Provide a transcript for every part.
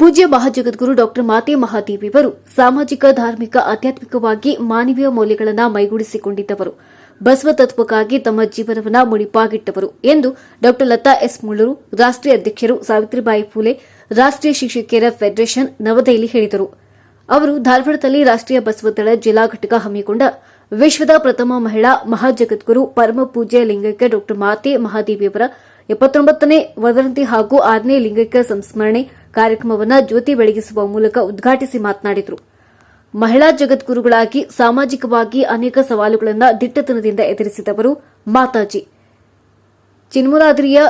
ಪೂಜ್ಯ ಮಹಾಜಗದ್ಗುರು ಡಾಕ್ಟರ್ ಮಾತೆ ಮಹಾದೇವಿಯವರು ಸಾಮಾಜಿಕ, ಧಾರ್ಮಿಕ, ಆಧ್ಯಾತ್ಮಿಕವಾಗಿ ಮಾನವೀಯ ಮೌಲ್ಯಗಳನ್ನು ಮೈಗೂಡಿಸಿಕೊಂಡಿದ್ದವರು. ಬಸವ ತತ್ವಕ್ಕಾಗಿ ತಮ್ಮ ಜೀವನವನ್ನು ಮುಡಿಪಾಗಿಟ್ಟವರು ಎಂದು ಡಾಕ್ಟರ್ ಲತಾ ಎಸ್ ಮುಳ್ಳೂರು ರಾಷ್ಟೀಯ ಅಧ್ಯಕ್ಷರು ಸಾವಿತ್ರಿಬಾಯಿ ಫೂಲೆ ರಾಷ್ಟೀಯ ಶಿಕ್ಷಕಿಯರ ಫೆಡರೇಷನ್ ನವದೆಹಲಿ ಹೇಳಿದರು. ಅವರು ಧಾರವಾಡದಲ್ಲಿ ರಾಷ್ಟೀಯ ಬಸವದಳ ಜಿಲ್ಲಾ ಘಟಕ ಹಮ್ಮಿಕೊಂಡ ವಿಶ್ವದ ಪ್ರಥಮ ಮಹಿಳಾ ಮಹಾಜಗದ್ಗುರು ಪರಮ ಪೂಜ್ಯ ಲಿಂಗೈಕ್ಯ ಡಾಕ್ಟರ್ ಮಾತೆ ಮಹಾದೇವಿಯವರ ಎಪ್ಪತ್ತೊಂಬತ್ತನೇ ವರ್ಧಂತಿ ಹಾಗೂ ಆರನೇ ಲಿಂಗೈಕ್ಯ ಸಂಸ್ಮರಣೆ ಕಾರ್ಯಕ್ರಮವನ್ನು ಜ್ಯೋತಿ ಬೆಳಗಿಸುವ ಮೂಲಕ ಉದ್ಘಾಟಿಸಿ ಮಾತನಾಡಿದರು. ಮಹಿಳಾ ಜಗದ್ಗುರುಗಳಾಗಿ ಸಾಮಾಜಿಕವಾಗಿ ಅನೇಕ ಸವಾಲುಗಳನ್ನು ದಿಟ್ಟತನದಿಂದ ಎದುರಿಸಿದವರು ಮಾತಾಜಿ. ಚಿನ್ಮುರಾದ್ರಿಯ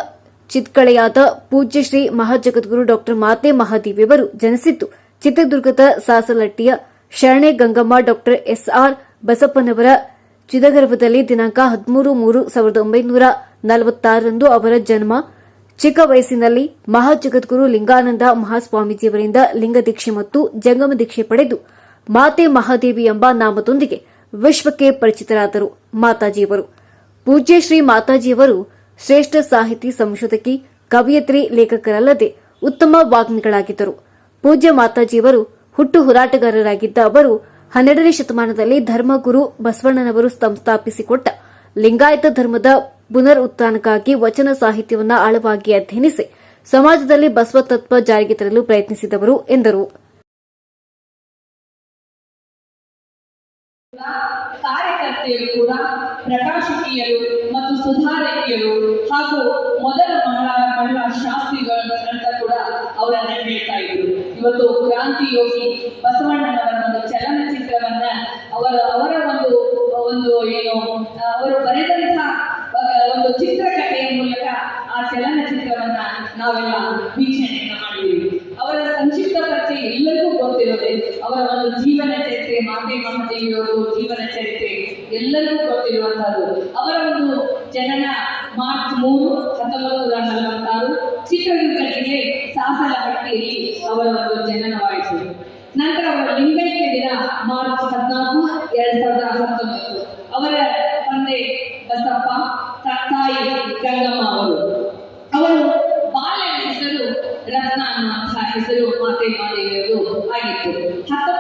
ಚಿತ್ಕಳೆಯಾದ ಪೂಜ್ಯ ಶ್ರೀ ಮಹಾಜಗದ್ಗುರು ಡಾಕ್ಟರ್ ಮಾತೆ ಮಹಾದೇವಿಯವರು ಜನಿಸಿದ್ದು ಚಿತ್ರದುರ್ಗದ ಸಾಸಲಟ್ಟಿಯ ಶರಣೆ ಗಂಗಮ್ಮ ಡಾಕ್ಟರ್ ಎಸ್ಆರ್ ಬಸಪ್ಪನವರ ಚಿದಗರ್ಭದಲ್ಲಿ ದಿನಾಂಕ ಹದಿಮೂರು ಮೂರು ಸಾವಿರದ ಒಂಬೈನೂರ ನಲವತ್ತಾರರಂದು ಅವರ ಜನ್ಮ. ಚಿಕ್ಕ ವಯಸ್ಸಿನಲ್ಲಿ ಮಹಾಜಗದ್ಗುರು ಲಿಂಗಾನಂದ ಮಹಾಸ್ವಾಮೀಜಿಯವರಿಂದ ಲಿಂಗ ದೀಕ್ಷೆ ಮತ್ತು ಜಂಗಮ ದೀಕ್ಷೆ ಪಡೆದು ಮಾತೆ ಮಹಾದೇವಿ ಎಂಬ ನಾಮದೊಂದಿಗೆ ವಿಶ್ವಕ್ಕೆ ಪರಿಚಿತರಾದರು ಮಾತಾಜಿಯವರು. ಪೂಜ್ಯ ಶ್ರೀ ಮಾತಾಜಿಯವರು ಶ್ರೇಷ್ಠ ಸಾಹಿತಿ ಸಂಶೋಧಕಿ, ಕವಿಯತ್ರಿ ಲೇಖಕರಲ್ಲದೆ ಉತ್ತಮ ವಾಗ್ಮಿಗಳಾಗಿದ್ದರು. ಪೂಜ್ಯ ಮಾತಾಜಿಯವರು ಹುಟ್ಟು ಹೋರಾಟಗಾರರಾಗಿದ್ದ ಅವರು ಹನ್ನೆರಡನೇ ಶತಮಾನದಲ್ಲಿ ಧರ್ಮಗುರು ಬಸವಣ್ಣನವರು ಸಂಸ್ಥಾಪಿಸಿಕೊಟ್ಟ ಲಿಂಗಾಯತ ಧರ್ಮದ ಪುನರ್ ಉತ್ಥಾನಕ್ಕಾಗಿ ವಚನ ಸಾಹಿತ್ಯವನ್ನು ಆಳವಾಗಿ ಅಧ್ಯಯನಿಸಿ ಸಮಾಜದಲ್ಲಿ ಬಸವ ತತ್ವ ಜಾರಿಗೆ ತರಲು ಪ್ರಯತ್ನಿಸಿದವರು ಎಂದರು. ಕಾರ್ಯಕರ್ತೆಯರು ಕೂಡ ಪ್ರಕಾಶಕಿಯರು ಮತ್ತು ಸುಧಾರಕಿಯರು ಹಾಗೂ ಮೊದಲ ಮಹಿಳಾ ಮಹಿಳಾ ಶಾಸ್ತ್ರಿಗಳು ಅಂತ ಕೂಡ ಅವರನ್ನ ಹೇಳ್ತಾ ಇದ್ರು. ಇವತ್ತು ಕ್ರಾಂತಿ ಯೋಗಿ ಬಸವಣ್ಣನವರ ಒಂದು ಚಲನಚಿತ್ರವನ್ನ ಮೂರು ಹತ್ತೊಂಬತ್ತು ನಲವತ್ತಾರು ಚಿತ್ರದುರ್ಗಿಗೆ ಜಿಲ್ಲೆ ಸಾಸಲಹಟ್ಟಿಯಲ್ಲಿ ಅವರ ಒಂದು ಜನನವಾಯಿತು. ನಂತರ ಅವರ ಲಿಂಗೈಕ್ಯ ದಿನ ಮಾರ್ಚ್ ಹದಿನಾಲ್ಕು, ಎರಡ್ ಸಾವಿರದ ಹತ್ತೊಂಬತ್ತು. ಅವರ ತಂದೆ ಬಸಪ್ಪ ತಾಯಿ ಗಂಗಮ್ಮ ಅವರು. ಅವರು ಬಾಲ್ಯದ ಹೆಸರು ರತ್ನ ಅನ್ನುವಂತಹ ಹೆಸರು ಮಾತೆ ಮಾದೇವಿಯದು ಆಗಿತ್ತು. ಹತ್ತೊಂಬತ್ತನೇ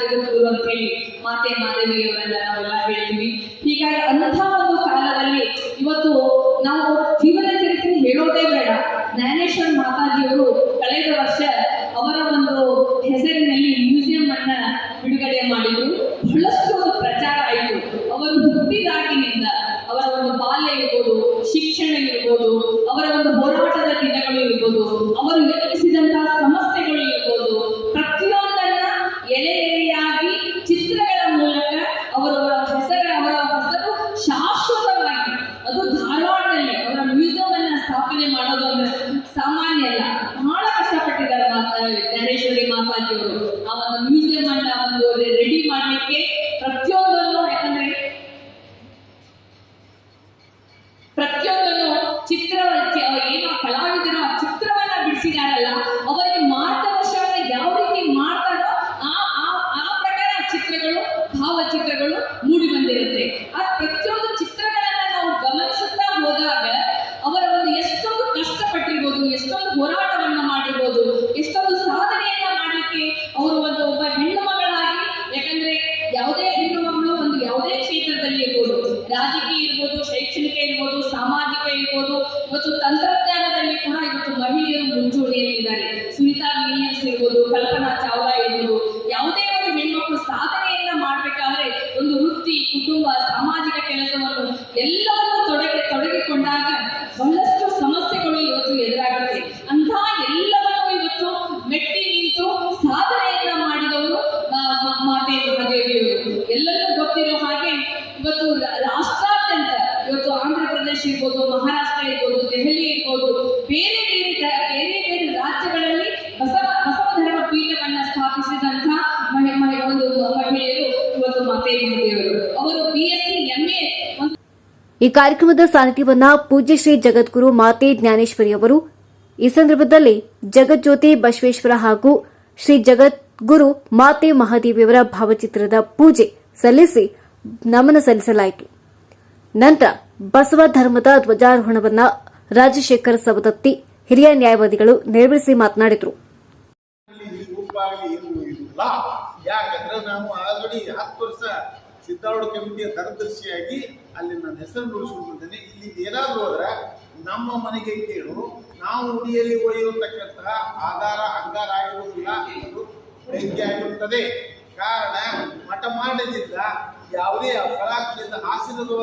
ಜಗದ್ಗುರು ಅಂತ ಹೇಳಿ ಮಾತೆ ಮಾಧವಿಯವರನ್ನ ನಾವೆಲ್ಲ ಹೇಳ್ತೀವಿ ಹೀಗಾಗಿ ಅಂತಹ ಚಾವ್ಲಾ ಇರ್ಬೋದು ಯಾವುದೇ ಒಂದು ಹೆಣ್ಮಕ್ಳು ಸಾಧನೆಯನ್ನ ಮಾಡ್ಬೇಕಾದ್ರೆ ಒಂದು ವೃತ್ತಿ, ಕುಟುಂಬ, ಸಾಮಾಜಿಕ ಕೆಲಸವನ್ನು ಎಲ್ಲವನ್ನು ತೊಡಗಿ, ತೊಡಗಿಕೊಂಡಾಗ ಬಹಳಷ್ಟು ಸಮಸ್ಯೆಗಳು ಇವತ್ತು ಎದುರಾಗುತ್ತೆ. ಅಂತಹ ಎಲ್ಲವನ್ನು ಇವತ್ತು ಮೆಟ್ಟಿ ನಿಂತು ಸಾಧನೆಯನ್ನ ಮಾಡಿದವರು ಮಾತೆ ಮಹಾದೇವಿಯವರು. ಎಲ್ಲರಿಗೂ ಗೊತ್ತಿರೋ ಹಾಗೆ ಇವತ್ತು ರಾಷ್ಟ್ರಾದ್ಯಂತ, ಇವತ್ತು ಆಂಧ್ರ ಪ್ರದೇಶ ಇರ್ಬೋದು, ಮಹಾರಾಷ್ಟ್ರ ಇರ್ಬೋದು, ದೆಹಲಿ ಇರ್ಬೋದು, ಬೇರೆ ಈ ಕಾರ್ಯಕ್ರಮದ ಸಾನ್ನಿಧ್ಯವನ್ನ ಪೂಜ್ಯ ಶ್ರೀ ಜಗದ್ಗುರು ಮಾತೆ ಜ್ಞಾನೇಶ್ವರಿ ಅವರು, ಈ ಸಂದರ್ಭದಲ್ಲಿ ಜಗಜ್ಯೋತಿ ಬಸವೇಶ್ವರ ಹಾಗೂ ಶ್ರೀ ಜಗದ್ಗುರು ಮಾತೆ ಮಹಾದೇವಿಯವರ ಭಾವಚಿತ್ರದ ಪೂಜೆ ಸಲ್ಲಿಸಿ ನಮನ ಸಲ್ಲಿಸಲಾಯಿತು. ನಂತರ ಬಸವ ಧರ್ಮದ ಧ್ವಜಾರೋಹಣವನ್ನ ರಾಜಶೇಖರ ಸವದತ್ತಿ, ಹಿರಿಯ ನ್ಯಾಯವಾದಿಗಳು ನೆರವೇರಿಸಿ ಮಾತನಾಡಿದರು. ಯಾಕಂದ್ರೆ ನಾವು ಆಲ್ರೆಡಿ ಹತ್ತು ವರ್ಷ ಸಿದ್ದಾರೂಢ ಕಮಿಟಿಯ ದರದರ್ಶಿಯಾಗಿ ಅಲ್ಲಿ ನನ್ನ ಹೆಸರು ಉಳಿಸ್ಕೊಂಡಿದ್ದೇನೆ ಇಲ್ಲಿ ಏನಾದರೂ ಹೋದ್ರೆ ನಮ್ಮ ಮನೆಗೆ ಕೇಳು. ನಾವು ಉಡಿಯಲ್ಲಿ ಒಯ್ಯಿರತಕ್ಕಂತಹ ಆಧಾರ, ಅಂಗಾರ ಆಗಿರುವುದಿಲ್ಲ ಎಂದು ಬೆಂಕಿ ಆಗಿರುತ್ತದೆ. ಕಾರಣ ಮಠ ಮಾಡದಿಂದ ಯಾವುದೇ ಫಲಾಕ್ಷದಿಂದ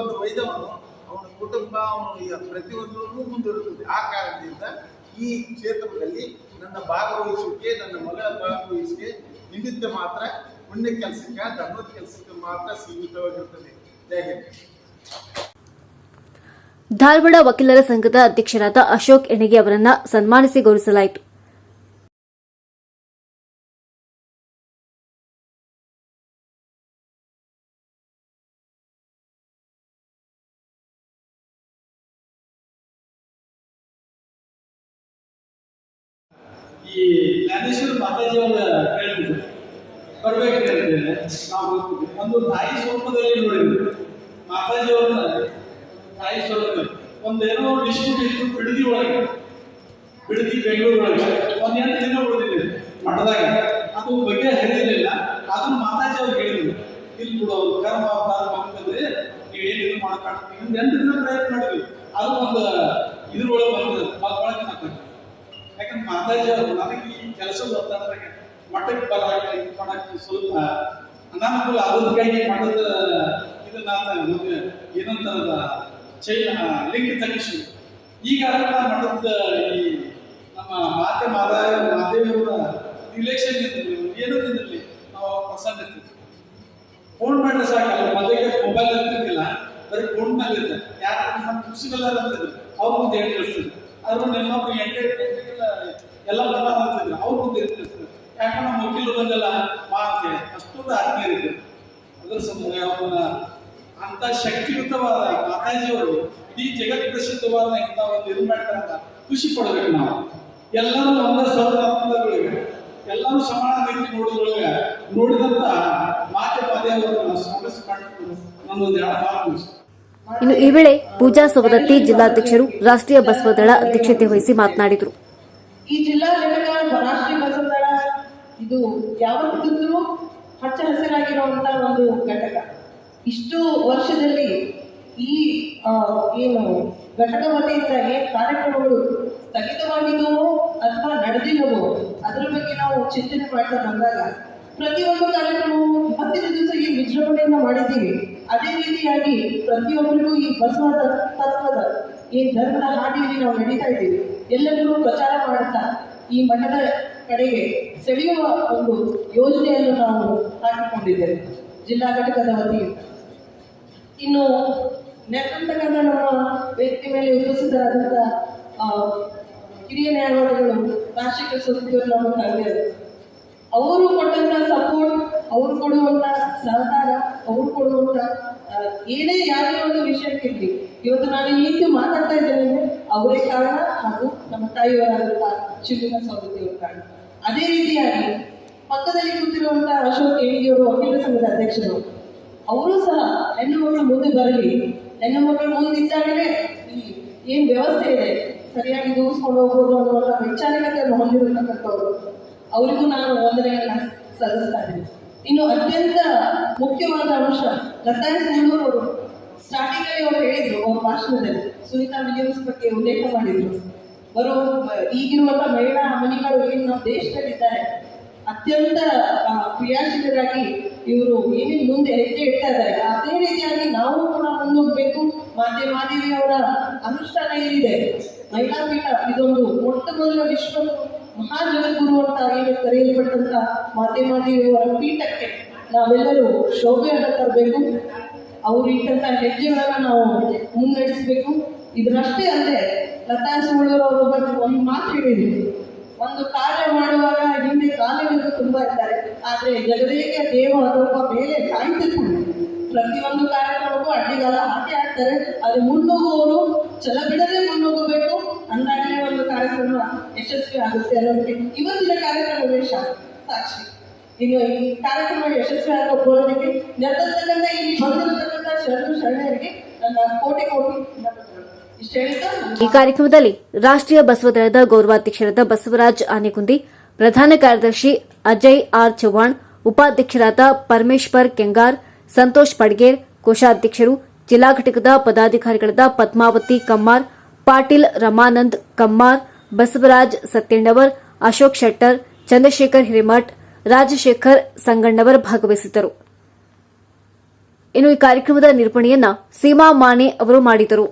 ಒಂದು ವೈದ್ಯವನ್ನು ಅವನ ಕುಟುಂಬ, ಅವನು ಪ್ರತಿಯೊಂದರಲ್ಲೂ ಮುಂದಿರುತ್ತದೆ. ಆ ಕಾರಣದಿಂದ ಈ ಕ್ಷೇತ್ರದಲ್ಲಿ ನನ್ನ ಭಾಗವಹಿಸುವಿಕೆ, ನನ್ನ ಮಗಳ ಭಾಗವಹಿಸಿಕೆ ನಿಮಿತ್ತ ಮಾತ್ರ ಪುಣ್ಯ ಕೆಲಸಕ್ಕೆ ಧರ್ಮದ ಕೆಲಸಕ್ಕೆ ಮಾತ್ರ ಸೀಮಿತವಾಗಿರುತ್ತದೆ ಜೈ ಹಿಂದ್. ಧಾರವಾಡ ವಕೀಲರ ಸಂಘದ ಅಧ್ಯಕ್ಷರಾದ ಅಶೋಕ್ ಎಣಗಿ ಅವರನ್ನ ಸನ್ಮಾನಿಸಿ ಗೌರವಿಸಲಾಯಿತು. ಈ ಹೇಳ್ತಿದ್ರು ನಾವು ಒಂದು ತಾಯಿ ಸ್ವರೂಪದಲ್ಲಿ ನೋಡಿದ್ವಿ ಮಾತಾಜಿ ಅವ್ರನ್ನ ತಾಯಿ ಸ್ವರೂಪದಲ್ಲಿ. ಒಂದೇನೋ ಡಿಸ್ಟ್ರಿಕ್ಟ್ ಇತ್ತು, ಬಿಡದಿ ಒಳಗೆ. ಬಿಡದಿ ಬೆಂಗಳೂರು ಒಳಗೆ. ದಿನ ಉಳಿದಿದೆ. ಮಠದಾಗ. ಅದು ಬಗ್ಗೆ ಹರಿಲಿಲ್ಲ ಅದನ್ನ ಮಾತಾಜಿ ಅವ್ರು ಹೇಳಿದ್ರು. ಇಲ್ಲಿ ಕೂಡ ಕರ್ಮ ಅವತಾರ ಅಂತಂದ್ರೆ ನೀವೇನು ಇದು ಮಾಡ್ಕೊಂಡು ಒಂದು ಎಂಟು ದಿನ ಪ್ರಯತ್ನ ಮಾಡಿದ್ವಿ. ಅದು ಒಂದು ಇದ್ರೊಳಗೆ ಬಂದ್ರೆ ಒಳಗೆ ಯಾಕಂದ್ರೆ ಮಾತಾಜಿ ಅವರು. ನನಗೆ ಈ ಕೆಲಸ ಒತ್ತಡದಾಗ ಮಠಕ್ಕೆ ಬರಕ್ಕೆ ಇದು ಮಾಡಕ್ಕೆ ಸ್ವಲ್ಪ ಅನಾನುಕೂಲ ಅದಕ್ಕಾಗಿ ಕೈಗೆ ಮಠದ ಇದನ್ನ ನಮಗೆ ಏನಂತಾರದ ಚೈನ ಲಿಂಕ್ ತಗಿಸಿ ಈಗ ಅದನ್ನ ಮಠದ ಈ ನಮ್ಮ ಮಾತೆ ಮಾದಾಯ ಮಾದೇವಿಯವರ ರಿಲೇಷನ್ ನಿಂತಿರ್ಲಿ ಏನೋ ನಿಂತಿರ್ಲಿ ನಾವು ಪ್ರಸನ್ನ ಇರ್ತೀವಿ. ಫೋನ್ ಮಾಡಿದ್ರೆ ಸಾಕಲ್ಲ, ಮೊದಲಿಗೆ ಮೊಬೈಲ್ ಇರ್ತಿರ್ತಿಲ್ಲ ಬರೀ ಫೋನ್ ಮೇಲೆ ಇರ್ತದೆ ಯಾರು ನಮ್ಮ ಕೃಷಿಗೆಲ್ಲ ಅಂತಿದ್ರು. ಅವ್ರ ಮುಂದೆ ಕಳಿಸ್ತಿದ್ರು? ಅದ್ರ ಇನ್ನೊಬ್ರು ಎಂಟೆ ಎಂಟೆಲ್ಲ ಎಲ್ಲ ಅಂತಿದ್ರು. ಅವ್ರ ಮುಂದೆ ಇರ್ತಿದ್ರು ಯಾಕಂದ್ರೆ ನಮ್ಮ ವಕೀಲರು ಬಂದಲ್ಲ? ಮಾ ಅಂತೇಳಿ ಅಷ್ಟೊಂದು ಆತ್ಮೀಯ ಇರುತ್ತೆ. ಅದರ ಸಮಯ ಅವನ್ನ ಅಂತ ಶಕ್ತಿಯುತವಾದ ಮಾತಾಜಿಯವರು ಇಡೀ ಜಗತ್ ಪ್ರಸಿದ್ಧವಾದ ಇಂಥ ಒಂದು ಇದು ಮಾಡ್ತಾರೆ ಅಂತ ಖುಷಿ ಪಡ್ಬೇಕು ನಾವು. ಎಲ್ಲರೂ ಒಂದೇ ಸರ್ವನಾತ್ಮಗಳಿಗೆ ಎಲ್ಲರೂ ಸಮಾನ ರೀತಿ ನೋಡೋದ್ರೊಳಗೆ ನೋಡಿದಂತ ಮಾತೆ ಮಾದೇವರನ್ನು ಸ್ವಾಗತ ಮಾಡಿಕೊಂಡು ನನ್ನೊಂದು ಎರಡು ಮಾತು ಇನ್ನು ಈ ವೇಳೆ ಪೂಜಾ ಸವದತ್ತಿ ಜಿಲ್ಲಾಧ್ಯಕ್ಷರು ರಾಷ್ಟ್ರೀಯ ಬಸವದಳ ಅಧ್ಯಕ್ಷತೆ ವಹಿಸಿ ಮಾತನಾಡಿದರು. ಈ ಜಿಲ್ಲಾ ಘಟಕ ರಾಷ್ಟ್ರೀಯ ಇದು ಯಾವತ್ತಿದ್ರೂ ಹಚ್ಚ ಹಸಿರಾಗಿರುವಂಥ ಒಂದು ಘಟಕ. ಇಷ್ಟು ವರ್ಷದಲ್ಲಿ ಈ ಏನು ಘಟಕ ವತಿಯಿಂದಾಗಿ ಕಾರ್ಯಕ್ರಮಗಳು ಸ್ಥಗಿತವಾಗಿದ್ದವೋ ಅಥವಾ ನಡೆದಿಲ್ಲವೋ, ಅದರ ಬಗ್ಗೆ ನಾವು ಚಿಂತನೆ ಮಾಡ್ತಾ ಬಂದಾಗ ಪ್ರತಿಯೊಂದು ಕಾರ್ಯಕ್ರಮವು ಇವತ್ತಿನ ದಿವಸ ಈ ವಿಜೃಂಭಣೆಯಿಂದ ಮಾಡಿದ್ದೀವಿ. ಅದೇ ರೀತಿಯಾಗಿ ಪ್ರತಿಯೊಬ್ಬರಿಗೂ ಈ ಬಸವ ತತ್ವದ ಈ ಧರ್ಮದ ಹಾದಿಯಲ್ಲಿ ನಾವು ನಡೀತಾ ಇದ್ದೀವಿ. ಎಲ್ಲರಿಗೂ ಪ್ರಚಾರ ಮಾಡುತ್ತಾ ಈ ಮಠದ ಕಡೆಗೆ ಸೆಳೆಯುವ ಒಂದು ಯೋಜನೆಯನ್ನು ನಾವು ಹಾಕಿಕೊಂಡಿದ್ದೇವೆ ಜಿಲ್ಲಾ ಘಟಕದ ವತಿಯಿಂದ. ಇನ್ನು ನೆಟ್ಟಂತಕ್ಕಂಥ ನಮ್ಮ ವ್ಯಕ್ತಿ ಮೇಲೆ ಉಪಸ್ಥಿತರಾದಂಥ ಹಿರಿಯ ನ್ಯಾಯವಾದಿಗಳು ರಾಷ್ಟ್ರೀಯ ಸದಸ್ಯರು ನಮ್ಮ ಅವರು ಕೊಟ್ಟಂತ ಸಪೋರ್ಟ್ ಅವ್ರು ಕೊಡುವಂತ ಸಹಕಾರ, ಅವ್ರು ಕೊಡುವಂತ ಏನೇ ಯಾವುದೇ ಒಂದು ವಿಷಯಕ್ಕಿರಲಿ. ಇವತ್ತು ನಾನು ಈ ಮಾತಾಡ್ತಾ ಇದ್ದೇನೆ ಅವರೇ ಕಾರಣ ಹಾಗೂ ನಮ್ಮ ತಾಯಿಯವರಾದಂಥ ಶಿವಲಿಂಗ ಕಾರಣ ಅದೇ ರೀತಿಯಾಗಿ ಪಕ್ಕದಲ್ಲಿ ಕೂತಿರುವಂತಹ ಅಶೋಕ್ ಕೇಳಿಯವರು ವಕೀಲ ಸಂಘದ ಅಧ್ಯಕ್ಷರು. ಅವರು ಸಹ ಹೆಣ್ಣು ಮಕ್ಕಳು ಮುಂದೆ ಬರಲಿ. ಹೆಣ್ಣು ಮಕ್ಕಳು ಮುಂದೆ ಇದ್ದಾಗಲೇ ಏನ್ ವ್ಯವಸ್ಥೆ ಇದೆ? ಸರಿಯಾಗಿ ದೂಸ್ಕೊಂಡು ಹೋಗ್ಬೋದು ಅನ್ನುವಂಥ ವೈಚಾರಿಕತೆಯನ್ನು ಹೊಂದಿರತಕ್ಕಂಥವ್ರು ಅವರಿಗೂ ನಾನು ವಂದನೆಯನ್ನ ಸಲ್ಲಿಸ್ತಾ ಇದ್ದೀನಿ. ಇನ್ನು ಅತ್ಯಂತ ಮುಖ್ಯವಾದ ಅಂಶ ಲತಾ ಸಿಂಧೂರ್ ಅವರು ಸ್ಟಾರ್ಟಿಂಗ್ ಅಲ್ಲಿ ಅವರು ಹೇಳಿದ್ರು, ಅವ್ರ ಭಾಷಣದಲ್ಲಿ. ಸುನೀತಾ ವಿಲಿಯಮ್ಸ್ ಬಗ್ಗೆ ಉಲ್ಲೇಖ ಮಾಡಿದ್ರು. ಬರೋ ಈಗಿರುವಂತ ಮಹಿಳಾ ಮಣಿಗಳು ಏನು ನಮ್ಮ ದೇಶದಲ್ಲಿದ್ದಾರೆ. ಅತ್ಯಂತ ಕ್ರಿಯಾಶೀಲರಾಗಿ ಇವರು ಏನೇನು ಮುಂದೆ ಹೆಜ್ಜೆ ಇಡ್ತಾ ಇದ್ದಾರೆ, ಅದೇ ರೀತಿಯಾಗಿ ನಾವು ಕೂಡ ಮುಂದೋಗ್ಬೇಕು. ಮಾತೆ ಮಾದೇವಿಯವರ ಅನುಷ್ಠಾನ ಏನಿದೆ? ಮಹಿಳಾ ಪೀಠ, ಇದೊಂದು ಮೊಟ್ಟ ಮೊದಲ ವಿಶ್ವ ಮಹಾಜಗದ್ಗುರು ಅಂತ ಏನು ಕರೆಯಲ್ಪಟ್ಟಂತ ಮಾತೆ ಮಾದೇವಿಯವರ ಪೀಠಕ್ಕೆ ನಾವೆಲ್ಲರೂ ಶೋಭೆಯನ್ನು ತರಬೇಕು. ಅವರು ಇಟ್ಟಂತ ಹೆಜ್ಜೆಗಳನ್ನ ನಾವು ಮುನ್ನಡೆಸಬೇಕು. ಇದರಷ್ಟೇ ಅಲ್ಲದೆ ಲತಾ ಬಗ್ಗೆ ಒಂದು ಮಾತು ಹೇಳಿದ್ರು. ಒಂದು ಕಾರ್ಯ ಮಾಡುವಾಗ ಹಿಂದೆ ಕಾಲಿಗಳು ತುಂಬಾ ಇರ್ತಾರೆ ಆದ್ರೆ ಜಗದೇಕ ದೇವ ಅದೊಬ್ಬ ಮೇಲೆ ಕಾಯ್ದುಕೊಂಡು ಪ್ರತಿಯೊಂದು ಕಾರ್ಯಕ್ರಮಕ್ಕೂ ಅಡ್ಡಿಗಾಲ ಹಾಕಿ ಹಾಕ್ತಾರೆ ಅದು ಮುನ್ನುಗ್ಗುವವರು ಛಲ ಬಿಡದೆ ಮುನ್ನುಗ್ಗಬೇಕು. ಅಂದಾಗಲೇ ಒಂದು ಕಾರ್ಯಕ್ರಮ ಯಶಸ್ವಿ ಆಗುತ್ತೆ ಅನ್ನೋದಕ್ಕೆ ಇವತ್ತಿನ ಕಾರ್ಯಕ್ರಮವೇ ಸಾಕ್ಷಿ. ಇನ್ನು ಈ ಕಾರ್ಯಕ್ರಮ ಯಶಸ್ವಿ ಆಗೋದಕ್ಕೆ ನೆರೆದಿರ್ತಕ್ಕಂಥ ಇಲ್ಲಿ ಬಂದಿರತಕ್ಕಂಥ ಶರಣು ಶರಣರಿಗೆ ಈ ಕಾರ್ಯಕ್ರಮದಲ್ಲಿ ರಾಷ್ಟ್ರೀಯ ಬಸವದಳದ ಗೌರವಾಧ್ಯಕ್ಷರಾದ ಬಸವರಾಜ್ ಆನೆಗುಂದಿ ಪ್ರಧಾನ ಕಾರ್ಯದರ್ಶಿ ಅಜಯ್ ಆರ್ ಚವ್ಹಾಣ್, ಉಪಾಧ್ಯಕ್ಷರಾದ ಪರಮೇಶ್ವರ್ ಕೆಂಗಾರ್, ಸಂತೋಷ್ ಪಡ್ಗೇರ್, ಕೋಶಾಧ್ಯಕ್ಷರು, ಜಿಲ್ಲಾ ಘಟಕದ ಪದಾಧಿಕಾರಿಗಳಾದ ಪದ್ಮಾವತಿ ಕಮ್ಮಾರ್, ಪಾಟೀಲ್ ರಮಾನಂದ್ ಕಮ್ಮಾರ್, ಬಸವರಾಜ್ ಸತ್ಯಣ್ಣವರ್, ಅಶೋಕ್ ಶೆಟ್ಟರ್, ಚಂದ್ರಶೇಖರ್ ಹಿರೇಮಠ್, ರಾಜಶೇಖರ್ ಸಂಗಣ್ಣವರ್ ಭಾಗವಹಿಸಿದ್ದರು. ಇನ್ನು ಈ ಕಾರ್ಯಕ್ರಮದ ನಿರ್ಪಣೆಯನ್ನ ಸೀಮಾ ಮಾನೆ ಅವರು ಮಾಡಿದರು.